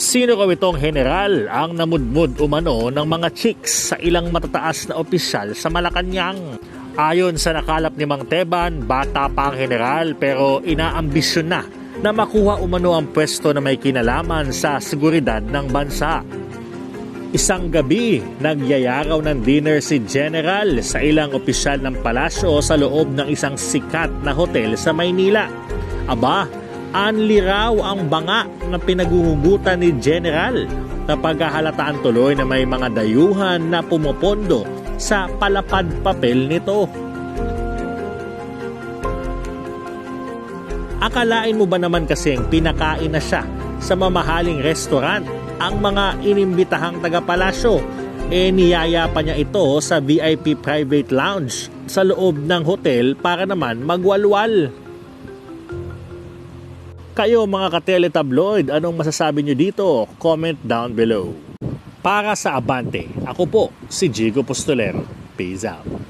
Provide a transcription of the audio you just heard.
Sino raw itong general ang namudmud umano ng mga chicks sa ilang matataas na opisyal sa Malacanang? Ayon sa nakalap ni Mang Teban, bata pa ang general pero inaambisyon na na makuha umano ang pwesto na may kinalaman sa seguridad ng bansa. Isang gabi, nagyayaraw ng dinner si General sa ilang opisyal ng palasyo sa loob ng isang sikat na hotel sa Maynila. Aba, anli raw ang banga na pinaguhugutan ni General na paghahalataan tuloy na may mga dayuhan na pumupondo sa palapad papel nito. Akalain mo ba naman kasing pinakain na siya sa mamahaling restaurant ang mga inimbitahang taga-palasyo? E niyaya pa niya ito sa VIP private lounge sa loob ng hotel para naman magwalwal. Kayo mga kateletabloid, anong masasabi niyo dito? Comment down below. Para sa Abante, ako po si Jigo Postolero. Peace out.